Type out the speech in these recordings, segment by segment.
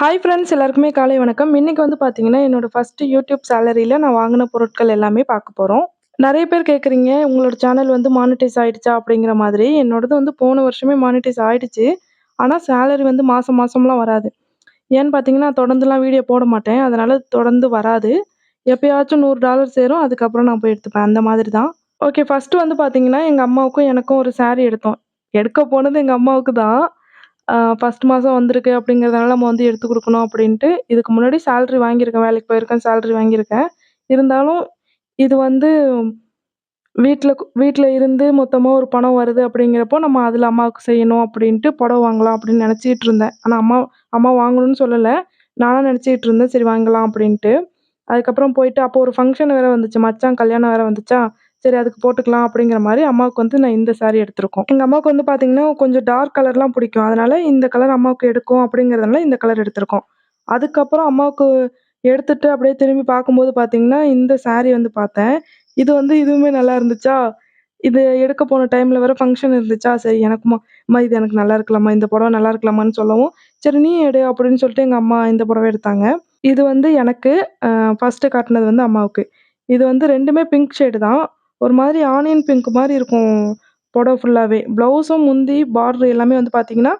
Hi friends எல்லாருக்குமே காலை வணக்கம். இன்னைக்கு வந்து பார்த்தீங்கன்னா, என்னோட ஃபஸ்ட்டு யூடியூப் சேலரியில் நான் வாங்கின பொருட்கள் எல்லாமே பார்க்க போகிறோம் நிறைய பேர் கேட்குறீங்க, "உங்களோட சேனல் வந்து மானிட்டைஸ் ஆகிடுச்சா அப்படிங்கிற மாதிரி. என்னோடது வந்து போன வருஷமே மானிட்டைஸ் ஆகிடுச்சு ஆனால் சேலரி வந்து மாதம் மாதம்லாம் வராது. ஏன்னு பார்த்தீங்கன்னா, தொடர்ந்துலாம் வீடியோ போட மாட்டேன். அதனால் தொடர்ந்து வராது. எப்போயாச்சும் நூறு டாலர் சேரும். அதுக்கப்புறம் நான் போய் எடுத்துப்பேன். அந்த மாதிரி தான். ஓகே ஃபர்ஸ்ட்டு வந்து பார்த்தீங்கன்னா, எங்கள் அம்மாவுக்கும் எனக்கும் ஒரு சாரி எடுத்தோம். எடுக்க போனது எங்கள் அம்மாவுக்கு தான். அ ஃபர்ஸ்ட் வந்திருக்கு அப்படிங்கிறதுனால நம்ம வந்து எடுத்து கொடுக்கணும் அப்படின்ட்டு, இதுக்கு முன்னாடி சேல்ரி வாங்கியிருக்கேன். வேலைக்கு போயிருக்கேன். சேல்ரி வாங்கியிருக்கேன். இருந்தாலும் இது வந்து வீட்டில் வீட்டில் இருந்து மொத்தமாக ஒரு பணம் வருது அப்படிங்கிறப்போ, நம்ம அதில் அம்மாவுக்கு செய்யணும் அப்படின்ட்டு புடவ வாங்கலாம் அப்படின்னு நினச்சிட்டு இருந்தேன். ஆனால் அம்மா அம்மா வாங்கணும்னு சொல்லலை நானாக நினச்சிட்டு இருந்தேன். சரி வாங்கலாம் அப்படின்ட்டு. அதுக்கப்புறம் போயிட்டு அப்போ ஒரு ஃபங்க்ஷன் வேறு வந்துச்சு. மச்சான் கல்யாணம் வேறு வந்துச்சா, சரி அதுக்கு போட்டுக்கலாம் அப்படிங்கிற மாதிரி அம்மாவுக்கு வந்து நான் இந்த சாரீ எடுத்திருக்கோம். எங்கள் அம்மாவுக்கு வந்து பார்த்தீங்கன்னா, கொஞ்சம் டார்க் கலர்லாம் பிடிக்கும். அதனால இந்த கலர் அம்மாவுக்கு எடுக்கும் அப்படிங்கிறதுனால இந்த கலர் எடுத்திருக்கோம். அதுக்கப்புறம் அம்மாவுக்கு எடுத்துட்டு அப்படியே திரும்பி பார்க்கும்போது பார்த்தீங்கன்னா, இந்த சாரீ வந்து பார்த்தேன். இது வந்து இதுவுமே நல்லா இருந்துச்சா, இது எடுக்க போன டைமில் வேறு ஃபங்க்ஷன் இருந்துச்சா, சரி எனக்குமா "அம்மா இது எனக்கு நல்லா இருக்கலாமா இந்த புடவ நல்லா இருக்கலாமான்னு சொல்லவும், "சரி நீயும் எடு" அப்படின்னு சொல்லிட்டு எங்கள் அம்மா இந்த புடவ எடுத்தாங்க. இது வந்து எனக்கு, ஃபஸ்ட்டு ஃபர்ஸ்ட்டு வந்து அம்மாவுக்கு. இது வந்து ரெண்டுமே பிங்க் ஷேடு தான். ஒரு மாதிரி ஆனியன் பிங்க் மாதிரி இருக்கும் புடவ ஃபுல்லாகவே ப்ளவுஸும், முந்தி, பார்டர் எல்லாமே வந்து பார்த்தீங்கன்னா,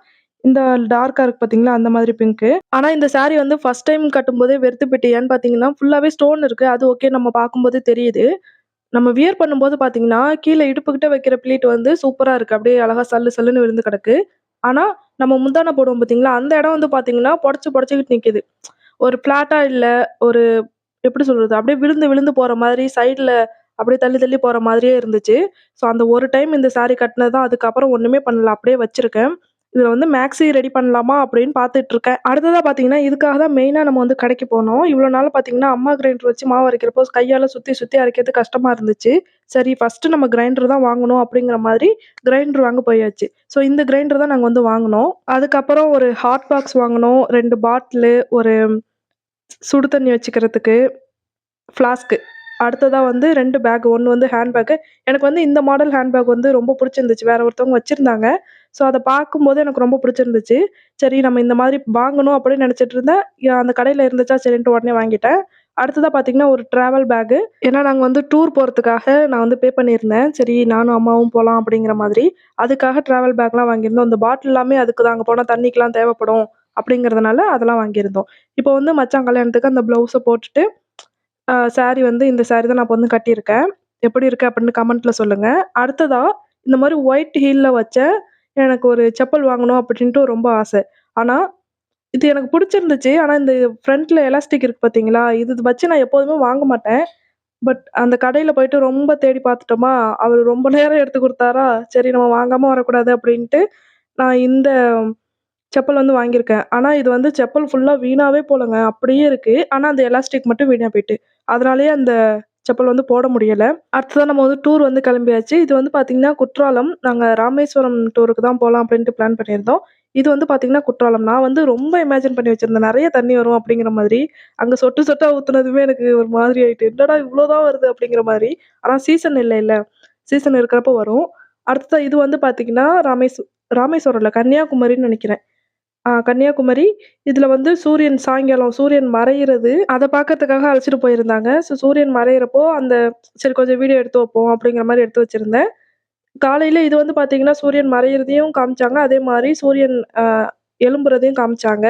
இந்த டார்க்காக இருக்குது பார்த்தீங்களா, அந்த மாதிரி பிங்க்கு. ஆனால் இந்த சாரீ வந்து ஃபர்ஸ்ட் டைம் கட்டும்போதே வெறுத்து போயிட்டேன். பார்த்தீங்கன்னா, ஃபுல்லாகவே ஸ்டோன் இருக்குது அது ஓகே நம்ம பார்க்கும்போதே தெரியுது. நம்ம வியர் பண்ணும்போது பார்த்தீங்கன்னா, கீழே இடுப்புக்கிட்ட வைக்கிற ப்ளீட் வந்து சூப்பராக இருக்குது அப்படியே அழகா சல்லு சல்லுன்னு விழுந்து கிடக்கு. ஆனால் நம்ம முந்தான போடுவோம் பார்த்தீங்களா, அந்த இடம் வந்து பார்த்தீங்கன்னா, புடச்சி புடச்சிக்கிட்டு நிற்கிது ஒரு ஃப்ளாட்டாக இல்லை ஒரு எப்படி சொல்கிறது அப்படியே விழுந்து விழுந்து போகிற மாதிரி சைடில் அப்படியே தள்ளி தள்ளி போகிற மாதிரியே இருந்துச்சு. ஸோ அந்த ஒரு டைம் இந்த சாரீ கட்டினது தான். அதுக்கப்புறம் ஒன்றுமே பண்ணல. அப்படியே வச்சுருக்கேன் இதில் வந்து மேக்ஸி ரெடி பண்ணலாமா அப்படின்னு பார்த்துட்டு இருக்கேன். அடுத்ததாக பார்த்தீங்கன்னா, இதுக்காக தான் மெயினாக நம்ம வந்து கடைக்கு போனோம். இவ்வளோ நாள் பார்த்தீங்கன்னா, அம்மா கிரைண்டர் வச்சு மாவு அரைக்கிறப்போ கையால் சுற்றி சுற்றி அரைக்கிறது கஷ்டமாக இருந்துச்சு. சரி ஃபஸ்ட்டு நம்ம கிரைண்டர் தான் வாங்கணும் அப்படிங்கிற மாதிரி கிரைண்டர் வாங்க போயாச்சு. ஸோ இந்த கிரைண்டர் தான் நாங்கள் வந்து வாங்கினோம் அதுக்கப்புறம் ஒரு ஹாட் பாக்ஸ் வாங்கினோம் ரெண்டு பாட்டிலு, ஒரு சுடு தண்ணி வச்சுக்கிறதுக்கு, ஃப்ளாஸ்க்கு. அடுத்ததாக வந்து ரெண்டு பேக். ஒன்று வந்து ஹேண்ட் பேக்கு. எனக்கு வந்து இந்த மாடல் ஹேண்ட் பேக் வந்து ரொம்ப பிடிச்சிருந்துச்சு வேறு ஒருத்தவங்க வச்சுருந்தாங்க ஸோ அதை பார்க்கும்போது எனக்கு ரொம்ப பிடிச்சிருந்துச்சு சரி நம்ம இந்த மாதிரி வாங்கணும் அப்படின்னு நினச்சிட்டு இருந்தேன். அந்த கடையில் இருந்துச்சா சரின்ட்டு உடனே வாங்கிட்டேன். அடுத்ததாக பார்த்தீங்கன்னா, ஒரு ட்ராவல் பேக்கு. ஏன்னா நாங்கள் வந்து டூர் போகிறதுக்காக நான் வந்து பே பண்ணியிருந்தேன். சரி நானும் அம்மாவும் போகலாம் அப்படிங்கிற மாதிரி. அதுக்காக ட்ராவல் பேக்லாம் வாங்கியிருந்தோம். அந்த பாட்டில் எல்லாமே அதுக்கு தான். அங்கே போனால் தண்ணிக்கெலாம் தேவைப்படும் அப்படிங்கிறதுனால அதெல்லாம் வாங்கியிருந்தோம். இப்போ வந்து மச்சான் கல்யாணத்துக்கு அந்த ப்ளவுஸை போட்டுட்டு, அ வந்து இந்த சாரி தான் நான் வந்து கட்டியிருக்கேன். எப்படி இருக்கு அப்படின்னு கமெண்ட்டில் சொல்லுங்கள் அடுத்ததாக இந்த மாதிரி ஒயிட் ஹீலில் வச்ச எனக்கு ஒரு செப்பல் வாங்கணும் அப்படின்ட்டு ரொம்ப ஆசை. ஆனால் இது எனக்கு பிடிச்சிருந்துச்சு ஆனால் இந்த ஃப்ரண்ட்டில் எலாஸ்டிக் இருக்குது பார்த்தீங்களா, இது வச்சு நான் எப்போதுமே வாங்க மாட்டேன். பட் அந்த கடையில் போயிட்டு ரொம்ப தேடி பார்த்துட்டோமா, அவர் ரொம்ப நேரம் எடுத்து கொடுத்தாரா சரி நம்ம வாங்காமல் வரக்கூடாது அப்படின்ட்டு, நான் இந்த செப்பல் வந்து வாங்கியிருக்கேன். ஆனால் இது வந்து செப்பல் ஃபுல்லாக வீணாகவே போலங்க. அப்படியே இருக்குது ஆனால் அந்த எலாஸ்டிக் மட்டும் வீணாக போயிட்டு. அதனாலேயே அந்த செப்பல் வந்து போட முடியலை அடுத்ததான் நம்ம வந்து டூர் வந்து கிளம்பியாச்சு. இது வந்து பார்த்தீங்கன்னா, குற்றாலம். நாங்கள் ராமேஸ்வரம் டூருக்கு தான் போகலாம் அப்படின்ட்டு பிளான் பண்ணியிருந்தோம். இது வந்து பார்த்திங்கன்னா குற்றாலம். நான் வந்து ரொம்ப இமேஜின் பண்ணி வச்சுருந்தேன் நிறைய தண்ணி வரும் அப்படிங்கிற மாதிரி. அங்கே சொட்டு சொட்டாக ஊற்றுனதுமே எனக்கு ஒரு மாதிரி ஆகிட்டு என்னடா இவ்வளோதான் வருது அப்படிங்கிற மாதிரி ஆனால் சீசன் இல்லை இல்லை சீசன் இருக்கிறப்ப வரும். அடுத்ததான் இது வந்து பார்த்திங்கன்னா ராமேஸ் ராமேஸ்வரம் இல்லை கன்னியாகுமரின்னு நினைக்கிறேன் ஆ கன்னியாகுமரி. இதுல வந்து சூரியன் சாயங்காலம் சூரியன் மறையிறது, அத பார்க்கறதுக்காக அழைச்சிட்டு போயிருந்தாங்க. ஸோ சூரியன் மறையிறப்போ அந்த சரி கொஞ்சம் வீடியோ எடுத்து வைப்போம் அப்படிங்கிற மாரி எடுத்து வச்சிருந்தேன். காலையில இது வந்து பார்த்தீங்கன்னா, சூரியன் மறையிறதையும் காமிச்சாங்க. அதே மாரி சூரியன் அ எழும்புறதையும் காமிச்சாங்க.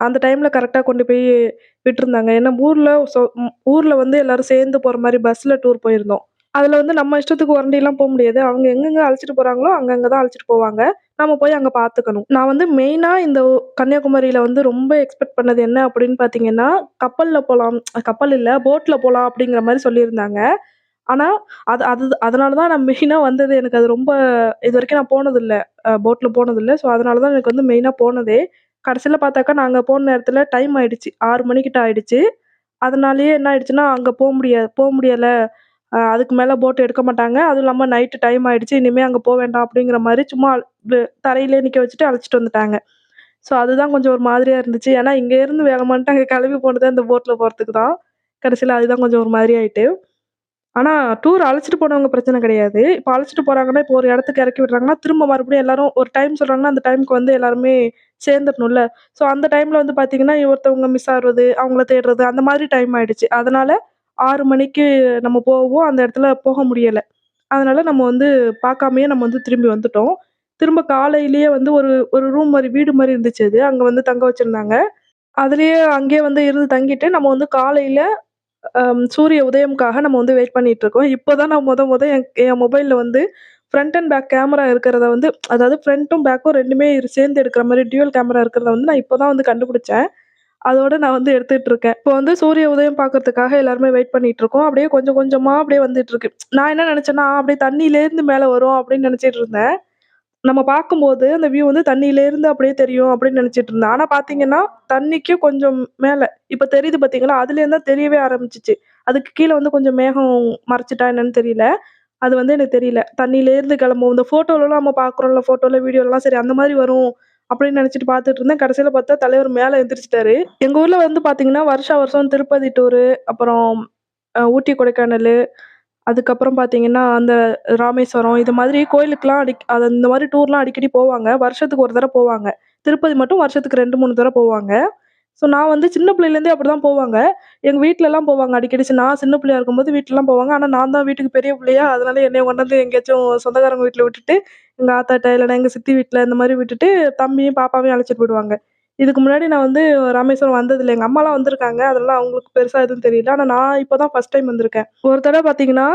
அந்த டைம்ல கரெக்ட்டா கொண்டு போய் விட்டுருந்தாங்க. ஏன்னா ஊர்ல சொ ம் ஊர்ல வந்து எல்லாரும் சேர்ந்து போற மாரி பஸ்ல டூர் போயிருந்தோம். அதுல வந்து நம்ம இஷ்டத்துக்கு ஒரண்டிலாம் போ முடியாது. அவங்க எங்கெங்க அழைச்சிட்டு போறாங்களோ, அங்கங்க தான் அழைச்சிட்டு போவாங்க. நம்ம போய் அங்கே பார்த்துக்கணும். நான் வந்து மெயினாக இந்த கன்னியாகுமரியில் வந்து ரொம்ப எக்ஸ்பெக்ட் பண்ணது என்ன அப்படின்னு பார்த்தீங்கன்னா, கப்பலில் போகலாம் கப்பல் இல்லை போட்டில் போகலாம் அப்படிங்கிற மாதிரி சொல்லியிருந்தாங்க. ஆனால் அது அது அதனால தான் நான் மெயினாக வந்தது. எனக்கு அது ரொம்ப இது வரைக்கும் நான் போனதில்லை போட்டில் போனதில்லை ஸோ அதனால தான் எனக்கு வந்து மெயினாக போனதே. கடைசியில் பார்த்தாக்கா நாங்கள் போன நேரத்தில் டைம் ஆயிடுச்சு. ஆறு மணிக்கிட்ட ஆயிடுச்சு. அதனாலேயே என்ன ஆயிடுச்சுன்னா, அங்கே போக முடியாது போக முடியலை அதுக்கு மேலே போட் எடுக்க மாட்டாங்க. அதுவும் இல்லாமல் நைட்டு டைம் ஆகிடுச்சி இனிமேல் அங்கே போக வேண்டாம் அப்படிங்கிற மாதிரி சும்மா தரையிலே நிற்க வச்சுட்டு அழைச்சிட்டு வந்துட்டாங்க. ஸோ அதுதான் கொஞ்சம் ஒரு மாதிரியாக இருந்துச்சு. ஏன்னா இங்கேருந்து வேலை வேகமான்ட்டு அங்கே கிளம்பி போனது அந்த போட்டில் போகிறதுக்கு தான். கடைசியில் அதுதான் கொஞ்சம் ஒரு மாதிரி ஆயிட்டு. ஆனால் டூர் அழைச்சிட்டு போனவங்க பிரச்சனை கிடையாது. இப்போ அழைச்சிட்டு போகிறாங்கன்னா இப்போ ஒரு இடத்துக்கு இறக்கி விடுறாங்கன்னா, திரும்ப மறுபடியும் எல்லாரும் ஒரு டைம் சொல்கிறாங்கன்னா அந்த டைம்க்கு வந்து எல்லாருமே சேர்ந்துடணும்ல ஸோ அந்த டைமில் வந்து பார்த்தீங்கன்னா, ஒருத்தவங்க மிஸ் ஆகுறது, அவங்கள தேடுறது அந்த மாதிரி டைம் ஆயிடுச்சு. அதனால் ஆறு மணிக்கு நம்ம போவோம். அந்த இடத்துல போக முடியலை அதனால் நம்ம வந்து பார்க்காமையே நம்ம வந்து திரும்பி வந்துட்டோம். திரும்ப காலையிலேயே வந்து ஒரு ஒரு ரூம் மாதிரி வீடு மாதிரி இருந்துச்சு அது. அங்கே வந்து தங்க வச்சுருந்தாங்க அதுலேயே அங்கேயே வந்து இருந்து தங்கிட்டு நம்ம வந்து காலையில் சூரிய உதயம்காக நம்ம வந்து வெயிட் பண்ணிகிட்ருக்கோம் இப்போ தான் நான் முத முத என் என் மொபைலில் வந்து ஃப்ரண்ட் அண்ட் பேக் கேமரா இருக்கிறத வந்து அதாவது ஃப்ரண்ட்டும், பேக்கும் ரெண்டுமே சேர்ந்து எடுக்கிற மாதிரி டியூவல் கேமரா இருக்கிறத வந்து நான் இப்போ தான் வந்து கண்டுபிடிச்சேன். அதோட நான் வந்து எடுத்துட்டு இருக்கேன். இப்போ வந்து சூரிய உதயம் பார்க்கறதுக்காக எல்லாருமே வெயிட் பண்ணிட்டு இருக்கோம். அப்படியே கொஞ்சம் கொஞ்சமா அப்படியே வந்துட்டு இருக்கு. நான் என்ன நினச்சேன்னா அப்படியே தண்ணியிலேருந்து மேலே வரும் அப்படின்னு நினச்சிட்டு இருந்தேன். நம்ம பார்க்கும்போது அந்த வியூ வந்து தண்ணியிலேருந்து அப்படியே தெரியும் அப்படின்னு நினைச்சிட்டு இருந்தேன். ஆனா பார்த்தீங்கன்னா, தண்ணிக்கு கொஞ்சம் மேல இப்ப தெரியுது பார்த்தீங்களா? அதுலேருந்து தான் தெரியவே ஆரம்பிச்சிச்சு அதுக்கு கீழே வந்து கொஞ்சம் மேகம் மறைச்சிட்டா என்னன்னு தெரியல. அது வந்து எனக்கு தெரியல. தண்ணியிலேருந்து கிளம்பும். இந்த ஃபோட்டோலலாம் நம்ம பார்க்குறோம்ல, ஃபோட்டோவில் வீடியோலலாம் சரி அந்த மாதிரி வரும் அப்படின்னு நினச்சிட்டு பார்த்துட்டு இருந்தேன். கடைசியில் பார்த்தா தலைவர் மேலே எழுந்திரிச்சிட்டாரு எங்கள் ஊரில் வந்து பார்த்தீங்கன்னா, வருஷா வருஷம் திருப்பதி டூரு, அப்புறம் ஊட்டி, கொடைக்கானல் அதுக்கப்புறம் பார்த்தீங்கன்னா, அந்த ராமேஸ்வரம் இது மாதிரி கோயிலுக்குலாம் அடிக் அது இந்த மாதிரி டூர்லாம் அடிக்கடி போவாங்க. வருஷத்துக்கு ஒரு தடவை போவாங்க. திருப்பதி மட்டும் வருஷத்துக்கு ரெண்டு மூணு தடவை போவாங்க. ஸோ நான் வந்து சின்ன பிள்ளையிலேருந்தே அப்படிதான் போவாங்க. எங்கள் வீட்டிலலாம் போவாங்க அடிக்கடி. நான் சின்ன பிள்ளையா இருக்கும்போது வீட்டிலலாம் போவாங்க. ஆனால் நான் தான் வீட்டுக்கு பெரிய பிள்ளையா, அதனால என்னை கொண்டாந்து எங்கேயாச்சும் சொந்தக்காரங்க வீட்டில் விட்டுட்டு, எங்கள் ஆத்தாட்ட இல்லைனா எங்கள் சித்தி வீட்டில் இந்த மாதிரி விட்டுட்டு, தம்பியும், பாப்பாவையும் அழைச்சிட்டு போயிடுவாங்க. இதுக்கு முன்னாடி நான் வந்து ராமேஸ்வரம் வந்ததில்லை எங்கள் அம்மாலாம் வந்திருக்காங்க. அதெல்லாம் அவங்களுக்கு பெருசாக எதுவும் தெரியல. ஆனால் நான் இப்போ தான் ஃபர்ஸ்ட் டைம் வந்திருக்கேன். ஒரு தடவை பார்த்தீங்கன்னா,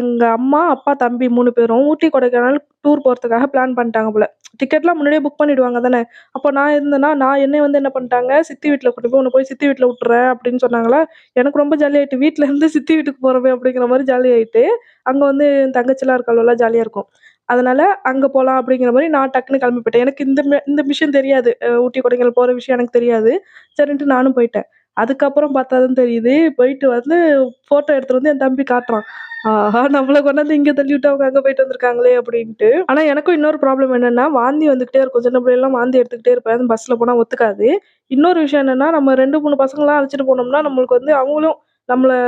எங்கள் அம்மா, அப்பா, தம்பி மூணு பேரும் ஊட்டி, கொடைக்கானல் டூர் போகிறதுக்காக பிளான் பண்ணிட்டாங்க போல. டிக்கெட்லாம் முன்னாடியே புக் பண்ணிடுவாங்க தானே! அப்போ நான் இருந்தேன்னா, நான் என்னை வந்து என்ன பண்ணிட்டாங்க, சித்தி வீட்டில் கூட்டி போய் உன்னை போய் சித்தி வீட்டில் விட்டுறேன் அப்படின்னு சொன்னாங்களா, எனக்கு ரொம்ப ஜாலியாகிட்டு வீட்டிலேருந்து இருந்து சித்தி வீட்டுக்கு போகிறவே அப்படிங்கிற மாதிரி ஜாலியாகிட்டு அங்கே வந்து என் தங்கச்சிலாம் இருக்காளுவல்ல ஜாலியாக இருக்கும். அதனால் அங்கே போகலாம் அப்படிங்கிற மாதிரி நான் டக்குன்னு கிளம்பி போயிட்டேன். எனக்கு இந்த இந்த விஷயம் தெரியாது. ஊட்டி, கொடைக்கானல் போகிற விஷயம் எனக்கு தெரியாது. சரின்ட்டு நானும் போயிட்டேன். அதுக்கப்புறம் பார்த்தா தான் தெரியுது, போயிட்டு வந்து ஃபோட்டோ எடுத்துகிட்டு வந்து என் தம்பி காட்டுறான். ஆஹா! நம்மளை கொண்டாந்து இங்க தள்ளிவிட்டு அவங்க அங்கே போயிட்டு வந்திருக்காங்களே அப்படின்ட்டு. ஆனால் எனக்கும் இன்னொரு ப்ராப்ளம் என்னென்னா வாந்தி வந்துக்கிட்டே இருக்கும். சின்ன பிள்ளைலலாம் வாந்தி எடுத்துக்கிட்டே இருப்பேன். பஸ்ஸில் போனால் ஒத்துக்காது. இன்னொரு விஷயம் என்னென்னா நம்ம ரெண்டு மூணு பசங்களாம் அழைச்சிட்டு போனோம்னா, நம்மளுக்கு வந்து அவங்களும் நம்மளை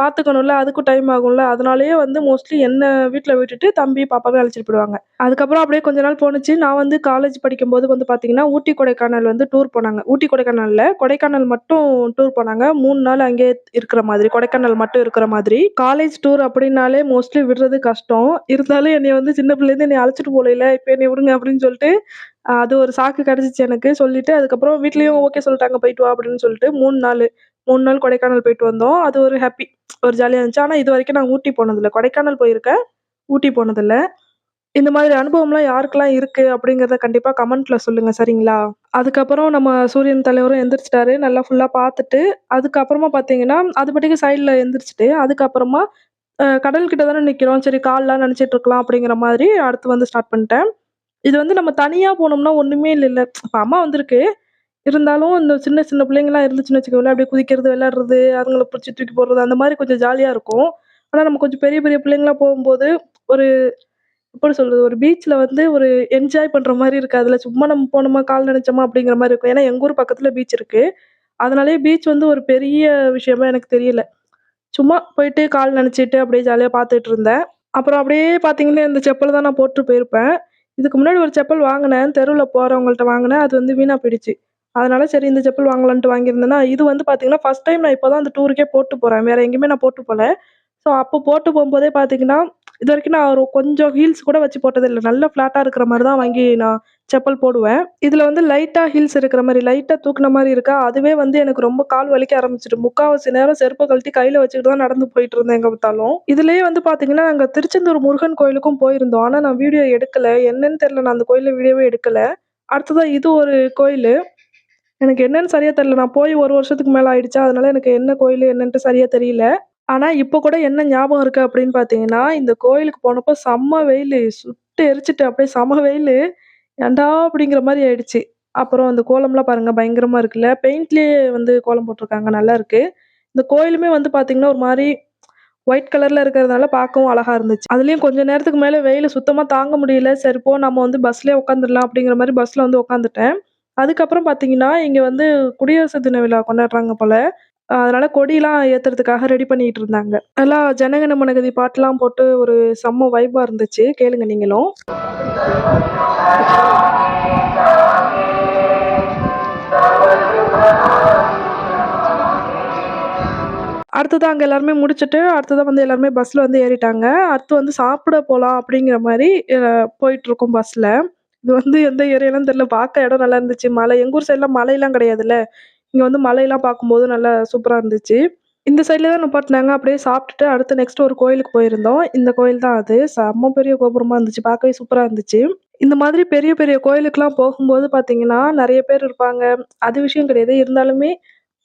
பார்த்துக்கணும்ல, அதுக்கும் டைம் ஆகும்ல. அதனாலேயே வந்து மோஸ்ட்லி என்னை வீட்டில் விட்டுட்டு தம்பி, பாப்பாவையும் அழைச்சிட்டு போயிடுவாங்க. அதுக்கப்புறம் அப்படியே கொஞ்ச நாள் போணுச்சு. நான் வந்து காலேஜ் படிக்கும்போது வந்து பார்த்தீங்கன்னா, ஊட்டி, கொடைக்கானல் வந்து டூர் போனாங்க. ஊட்டி, கொடைக்கானலில் கொடைக்கானல் மட்டும் டூர் போனாங்க. மூணு நாள் அங்கேயே இருக்கிற மாதிரி. கொடைக்கானல் மட்டும் இருக்கிற மாதிரி. காலேஜ் டூர் அப்படின்னாலே மோஸ்ட்லி விடுறது கஷ்டம். இருந்தாலும் என்னை வந்து சின்ன பிள்ளைலேருந்து என்னை அழைச்சிட்டு போகல இப்போ என்னை விடுங்க அப்படின்னு சொல்லிட்டு, அது ஒரு சாக்கு கிடச்சிச்சு எனக்கு. சொல்லிட்டு அதுக்கப்புறம் வீட்லேயும் ஓகே சொல்லிட்டாங்க. போயிட்டு வா அப்படின்னு சொல்லிட்டு மூணு நாள் மூணு நாள் கொடைக்கானல் போயிட்டு வந்தோம். அது ஒரு ஹாப்பி ஒரு ஜாலியாக இருந்துச்சு. ஆனால் இது வரைக்கும் நான் ஊட்டி போனதில்லை கொடைக்கானல் போயிருக்கேன். ஊட்டி போனதில்லை இந்த மாதிரி அனுபவம்லாம் யாருக்கெல்லாம் இருக்குது அப்படிங்கிறத கண்டிப்பாக கமெண்ட்டில் சொல்லுங்கள் சரிங்களா? அதுக்கப்புறம் நம்ம சூரியன் தலைவரும் எந்திரிச்சிட்டாரு நல்லா ஃபுல்லாக பார்த்துட்டு, அதுக்கப்புறமா பார்த்தீங்கன்னா, அது பட்டிக்கு சைடில் எந்திரிச்சிட்டு அதுக்கப்புறமா கடல்கிட்ட தானே நிற்கிறோம் சரி கால்லாம் நினச்சிட்டு இருக்கலாம் அப்படிங்கிற மாதிரி அடுத்து வந்து ஸ்டார்ட் பண்ணிட்டேன். இது வந்து நம்ம தனியாக போனோம்னா ஒன்றுமே இல்லை இப்ப அம்மா வந்திருக்கு. இருந்தாலும் இந்த சின்ன சின்ன பிள்ளைங்கள்லாம் இருந்துச்சுன்னு வச்சுக்கோங்களேன், அப்படியே குதிக்கிறது, விளாட்றது அதுங்களை பிடிச்சி தூக்கி போடுறது, அந்த மாதிரி கொஞ்சம் ஜாலியாக இருக்கும். ஆனால் நம்ம கொஞ்சம் பெரிய பெரிய பிள்ளைங்களா போகும்போது, ஒரு எப்படி சொல்கிறது ஒரு பீச்சில் வந்து ஒரு என்ஜாய் பண்ணுற மாதிரி இருக்குது அதில் சும்மா நம்ம போனோமா, கால் நனச்சோமா அப்படிங்கிற மாதிரி இருக்கும். ஏன்னா எங்கள் ஊர் பக்கத்தில் பீச் இருக்குது அதனாலே பீச் வந்து ஒரு பெரிய விஷயமா எனக்கு தெரியல. சும்மா போயிட்டு கால் நினச்சிட்டு அப்படியே ஜாலியாக பார்த்துட்டு இருந்தேன். அப்புறம் அப்படியே பார்த்தீங்கன்னா, இந்த செப்பலை தான் நான் போட்டு போயிருப்பேன். இதுக்கு முன்னாடி ஒரு செப்பல் வாங்கினேன் தெருவில் போகிறவங்கள்ட்ட வாங்கினேன் அது வந்து வீணாக போயிடுச்சு. அதனால சரி இந்த செப்பல் வாங்கலான்ட்டு வாங்கியிருந்தேன்னா இது வந்து பார்த்தீங்கன்னா, ஃபஸ்ட் டைம் நான் இப்போ தான் அந்த டூருக்கே போட்டு போகிறேன் வேறு எங்கேயுமே நான் போட்டு போல. ஸோ அப்போ போட்டு போகும்போதே பார்த்தீங்கன்னா, இது வரைக்கும் நான் ஒரு கொஞ்சம் ஹீல்ஸ் கூட வச்சு போட்டதில்லை நல்ல ஃப்ளாட்டாக இருக்கிற மாதிரி தான் வாங்கி நான் செப்பல் போடுவேன். இதில் வந்து லைட்டாக ஹீல்ஸ் இருக்கிற மாதிரி லைட்டாக தூக்குன மாதிரி இருக்கா, அதுவே வந்து எனக்கு ரொம்ப கால் வலிக்க ஆரம்பிச்சிட்டு முக்காவாசி நேரம் செருப்பு கழட்டி கையில் வச்சுக்கிட்டு தான் நடந்து போயிட்டு இருந்தேன் எங்கே பார்த்தாலும். இதுலேயே வந்து பார்த்தீங்கன்னா, நாங்கள் திருச்செந்தூர் முருகன் கோயிலுக்கும் போயிருந்தோம். ஆனால் நான் வீடியோ எடுக்கல. என்னன்னு தெரியல. நான் அந்த கோயிலில் வீடியோவே எடுக்கல. அடுத்ததாக இது ஒரு கோயில் எனக்கு என்னன்னு சரியாக தெரியல. நான் போய் ஒரு வருஷத்துக்கு மேலே ஆயிடுச்சா, அதனால எனக்கு என்ன கோயில் என்னன்ட்டு சரியாக தெரியல. ஆனால் இப்போ கூட என்ன ஞாபகம் இருக்குது அப்படின்னு பார்த்தீங்கன்னா, இந்த கோயிலுக்கு போனப்போ செம்ம வெயில் சுட்டு எரிச்சிட்டு அப்படியே செம வெயில் ஏன்டா அப்படிங்கிற மாதிரி ஆயிடுச்சு. அப்புறம் அந்த கோலம்லாம் பாருங்கள் பயங்கரமாக இருக்குல்ல. பெயிண்ட்லேயே வந்து கோலம் போட்டுருக்காங்க. நல்லா இருக்குது இந்த கோயிலுமே வந்து பார்த்தீங்கன்னா, ஒரு மாதிரி ஒயிட் கலரில் இருக்கிறதுனால பார்க்கவும் அழகாக இருந்துச்சு. அதுலேயும் கொஞ்சம் நேரத்துக்கு மேலே வெயில் சுத்தமாக தாங்க முடியல. சரி போ நம்ம வந்து பஸ்லேயே உட்காந்துடலாம் அப்படிங்கிற மாதிரி பஸ்ஸில் வந்து உட்காந்துட்டேன். அதுக்கப்புறம் பார்த்தீங்கன்னா, இங்கே வந்து குடியரசு தின விழா கொண்டாடுறாங்க போல. அதனால் கொடியெலாம் ஏத்துறதுக்காக ரெடி பண்ணிகிட்டு இருந்தாங்க. நல்லா ஜனகன மனகதி பாட்டெலாம் போட்டு ஒரு செம்ம வைப்பாக இருந்துச்சு. கேளுங்க நீங்களும். அடுத்ததான் அங்கே எல்லாருமே முடிச்சுட்டு, அடுத்ததான் வந்து எல்லாருமே பஸ்ஸில் வந்து ஏறிட்டாங்க. அடுத்து வந்து சாப்பிட போகலாம் அப்படிங்கிற மாதிரி போயிட்டுருக்கோம் பஸ்ஸில் இது வந்து எந்த ஏரியாலாம் தெரியல. பார்க்க இடம் நல்லா இருந்துச்சு. மலை எங்கள் ஊர் சைட்லாம் மலைலாம் கிடையாதுல்ல. இங்கே வந்து மலைலாம் பார்க்கும்போது நல்லா சூப்பராக இருந்துச்சு. இந்த சைடில் தான் நிப்பாட்டினாங்க அப்படியே சாப்பிட்டுட்டு அடுத்து நெக்ஸ்ட் ஒரு கோயிலுக்கு போயிருந்தோம். இந்த கோயில் தான் அது. செம்ம பெரிய கோபுரமாக இருந்துச்சு. பார்க்கவே சூப்பராக இருந்துச்சு. இந்த மாதிரி பெரிய பெரிய கோயிலுக்குலாம் போகும்போது பார்த்தீங்கன்னா, நிறைய பேர் இருப்பாங்க. அது விஷயம் கிடையாது. இருந்தாலுமே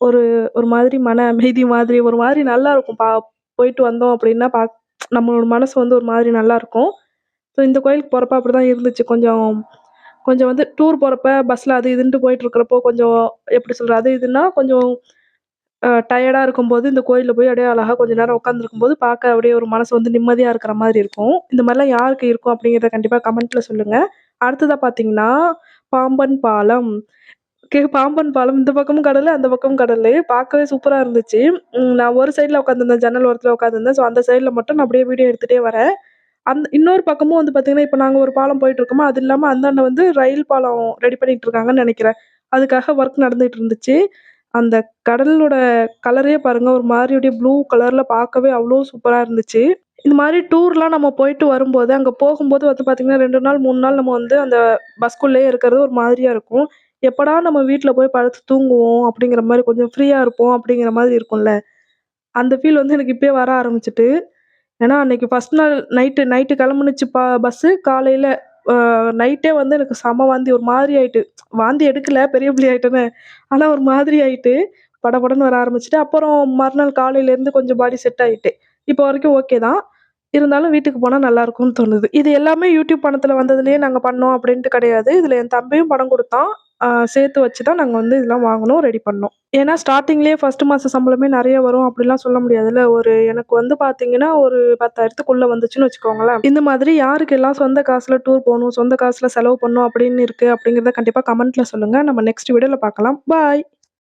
ஒரு ஒரு மாதிரி மன அமைதி மாதிரி, ஒரு மாதிரி நல்லா இருக்கும் பா போயிட்டு வந்தோம் அப்படின்னா, பா நம்மளோட மனசு வந்து ஒரு மாதிரி நல்லாயிருக்கும் ஸோ இந்த கோயிலுக்கு போறப்ப அப்படிதான் இருந்துச்சு. கொஞ்சம் கொஞ்சம் வந்து டூர் போகிறப்ப பஸ்ஸில் அது இதுன்ட்டு போயிட்டுருக்கிறப்போ கொஞ்சம் எப்படி சொல்கிறது அது இதுன்னா கொஞ்சம் டயர்டாக இருக்கும்போது இந்த கோயிலில் போய் அப்படியே அழகாக கொஞ்சம் நேரம் உட்காந்துருக்கும்போது பார்க்க அப்படியே ஒரு மனசு வந்து நிம்மதியாக இருக்கிற மாதிரி இருக்கும். இந்த மாதிரிலாம் யாருக்கு இருக்கும் அப்படிங்கிறத கண்டிப்பாக கமெண்ட்டில் சொல்லுங்கள் அடுத்ததாக பார்த்தீங்கன்னா, பாம்பன் பாலம். கே பாம்பன் பாலம் இந்த பக்கமும் கடலு, அந்த பக்கமும் கடலு. பார்க்கவே சூப்பராக இருந்துச்சு. நான் ஒரு சைடில் உட்காந்துருந்தேன். ஜன்னல் ஓரத்தில் உட்காந்துருந்தேன். ஸோ அந்த சைடில் மட்டும் நான் அப்படியே வீடியோ எடுத்துகிட்டே வரேன். அந்த இன்னொரு பக்கமும் வந்து பார்த்தீங்கன்னா, இப்போ நாங்கள் ஒரு பாலம் போயிட்டுருக்கோமா, அது இல்லாமல் அந்தாண்ட வந்து ரயில் பாலம் ரெடி பண்ணிட்டு இருக்காங்கன்னு நினைக்கிறேன் அதுக்காக ஒர்க் நடந்துகிட்டு இருந்துச்சு. அந்த கடலோட கலரே பாருங்கள் ஒரு மாதிரி அப்படியே ப்ளூ கலரில் பார்க்கவே அவ்வளோ சூப்பராக இருந்துச்சு. இந்த மாதிரி டூர்லாம் நம்ம போயிட்டு வரும்போது, அங்கே போகும்போது வந்து பார்த்திங்கன்னா ரெண்டு நாள், மூணு நாள் நம்ம வந்து அந்த பஸ்குள்ளேயே இருக்கிறது ஒரு மாதிரியாக இருக்கும். எப்படா நம்ம வீட்டில் போய் படுத்து தூங்குவோம் அப்படிங்கிற மாதிரி கொஞ்சம் ஃப்ரீயாக இருப்போம் அப்படிங்கிற மாதிரி இருக்கும்ல. அந்த ஃபீல் வந்து எனக்கு இப்பயே வர ஆரம்பிச்சிட்டு ஏன்னா அன்னைக்கு ஃபர்ஸ்ட் நாள் நைட்டு நைட்டு கிளம்புனுச்சு ப பஸ்ஸு. காலையில் நைட்டே வந்து எனக்கு செம வாந்தி ஒரு மாதிரி ஆயிட்டு. வாந்தி எடுக்கல, பெரிய புள்ளி ஆயிட்டேன்னு. ஆனால் ஒரு மாதிரி ஆயிட்டு, படபடன்னு வர ஆரம்பிச்சுட்டு, அப்புறம் மறுநாள் காலையிலேருந்து கொஞ்சம் பாடி செட் ஆகிட்டு இப்போ வரைக்கும் ஓகே தான். இருந்தாலும் வீட்டுக்கு போனால் நல்லாயிருக்கும்னு தோணுது. இது எல்லாமே யூடியூப் பணத்தில் வந்ததுலேயே நாங்கள் பண்ணோம் அப்படின்ட்டு கிடையாது. இதில் என் தம்பியும் பணம் கொடுத்தான் சேர்த்து வச்சு தான் நாங்கள் வந்து இதெல்லாம் வாங்கினோம் ரெடி பண்ணோம். ஏன்னா ஸ்டார்டிங்லேயே ஃபஸ்ட்டு மாத சம்பளமே நிறைய வரும் அப்படிலாம் சொல்ல முடியாதுல்ல. ஒரு எனக்கு வந்து பார்த்தீங்கன்னா, ஒரு 10,000த்துக்குள்ள வந்துச்சுன்னு வச்சுக்கோங்களேன். இந்த மாதிரி யாருக்கெல்லாம் சொந்த காசில் டூர் போகணும் சொந்த காசில் செலவு பண்ணணும் அப்படின்னு இருக்குது அப்படிங்கிறத கண்டிப்பாக கமெண்ட்டில் சொல்லுங்கள் நம்ம நெக்ஸ்ட் வீடியோவில் பார்க்கலாம். பாய்.